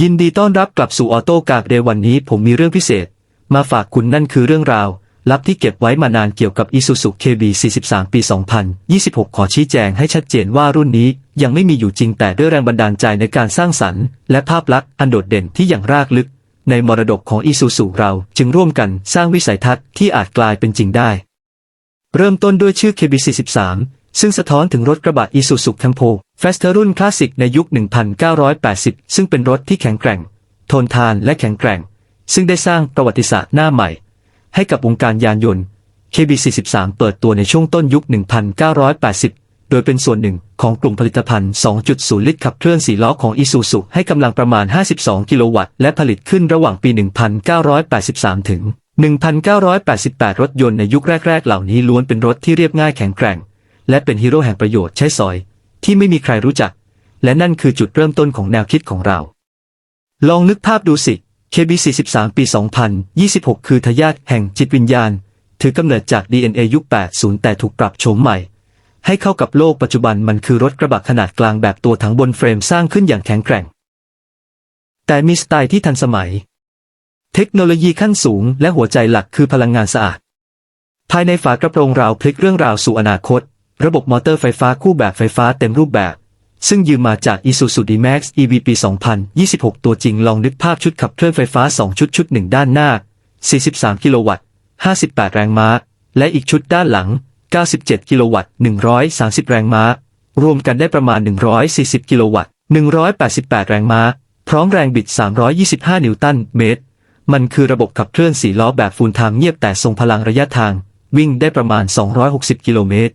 ยินดีต้อนรับกลับสู่ออโต้กาเดวันนี้ผมมีเรื่องพิเศษ มาฝากคุณนั่นคือเรื่องราว ลับที่เก็บไว้มานานเกี่ยวกับ Isuzu KB 43 ปี 2026 ขอชี้แจงให้ชัดเจนว่ารุ่นนี้ยังไม่มีอยู่จริงแต่ด้วยแรงบันดาลใจในการสร้างสรรค์ และภาพลักษณ์อันโดดเด่นที่อย่างรากลึก ในมรดกของ Isuzu เราจึงร่วมกันสร้างวิสัยทัศน์ที่อาจกลายเป็นจริงได้ เริ่มต้นด้วยชื่อ KB43 ซึ่งสะท้อนถึงรถกระบะ Isuzu Campo Faster รุ่นคลาสสิกในยุค 1980 ซึ่งเป็นรถที่แข็งแกร่ง ทนทานและแข็งแกร่ง ซึ่งได้สร้างประวัติศาสตร์หน้าใหม่ ให้กับวงการยานยนต์ KB43 เปิดตัวในช่วงต้นยุค 1980 โดยเป็นส่วนหนึ่งของกลุ่มผลิตภัณฑ์ 2.0 ลิตรขับเคลื่อน4ล้อของ Isuzu ให้กำลังประมาณ 52 กิโลวัตต์ และผลิตขึ้นระหว่างปี 1983 ถึง 1988 รถยนต์ในยุคแรก ๆ เหล่านี้ล้วนเป็นรถที่เรียบง่ายแข็งแกร่ง และเป็นฮีโร่แห่งประโยชน์ใช้สอย ที่ไม่มีใครรู้จัก และนั่นคือจุดเริ่มต้นของแนวคิดของเรา ลองนึกภาพดูสิ KB43 ปี 2026 คือทายาทแห่งจิตวิญญาณ ถือกำเนิดจาก DNA ยุค 80 แต่ถูกปรับโฉมใหม่ ให้เข้ากับโลกปัจจุบันมันคือรถกระบะขนาดกลางแบบตัวถังบนเฟรมสร้างขึ้นอย่างแข็งแกร่ง แต่มีสไตล์ที่ทันสมัย เทคโนโลยีขั้นสูงและหัวใจหลักคือพลังงานสะอาด ภายในฝากระโปรงราวพลิกเรื่องราวสู่อนาคต ระบบมอเตอร์ไฟฟ้าคู่แบบไฟฟ้าเต็มรูปแบบ ซึ่งยืมมาจาก Isuzu D-Max EV ปี 2026 ตัวจริงลองนึกภาพชุดขับเคลื่อนไฟฟ้า 2 ชุดชุดหนึ่งด้านหน้า 43 กิโลวัตต์ 58 แรงม้า และอีกชุดด้านหลัง 97 กิโลวัตต์ 130 แรงม้า รวมกันได้ประมาณ 140 กิโลวัตต์ 188 แรงม้า พร้อมแรงบิด 325 นิวตันเมตร มันคือระบบขับเคลื่อน4ล้อแบบฟูลไทม์เงียบแต่ทรงพลังระยะทาง วิ่งได้ประมาณ 260 กิโลเมตร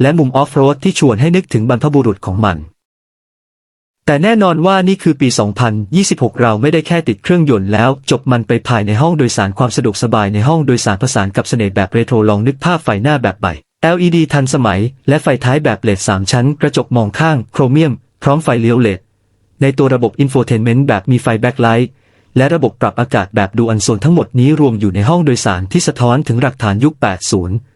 และมุมออฟโรดที่ชวนให้นึกถึงบรรพบุรุษของมัน แต่แน่นอนว่านี่คือปี 2026 เราไม่ได้แค่ติดเครื่องยนต์แล้ว จบมันไปภายในห้องโดยสารความสะดวกสบายในห้องโดยสารผสานกับเสน่ห์แบบเรโทรลองนึกภาพไฟหน้าแบบใหม่ LED ทันสมัย และไฟท้ายแบบเลด3ชั้น กระจกมองข้าง โครเมียม พร้อมไฟเลี้ยวเลดในตัวระบบอินโฟเทนเมนต์แบบมีไฟแบ็คไลท์และระบบปรับอากาศแบบดูอันโซนทั้งหมดนี้รวมอยู่ในห้องโดยสารที่สะท้อนถึงหลักฐานยุค 80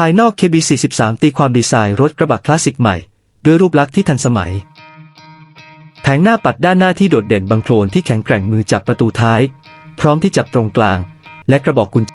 ภายนอก KB43 ตีความดีไซน์รถกระบะคลาสสิกใหม่ ด้วยรูปลักษณ์ที่ทันสมัย แผงหน้าปัดด้านหน้าที่โดดเด่นบางโคลนที่แข็งแกร่งมือจับประตูท้าย พร้อมที่จับตรงกลาง และกระบอกกุญ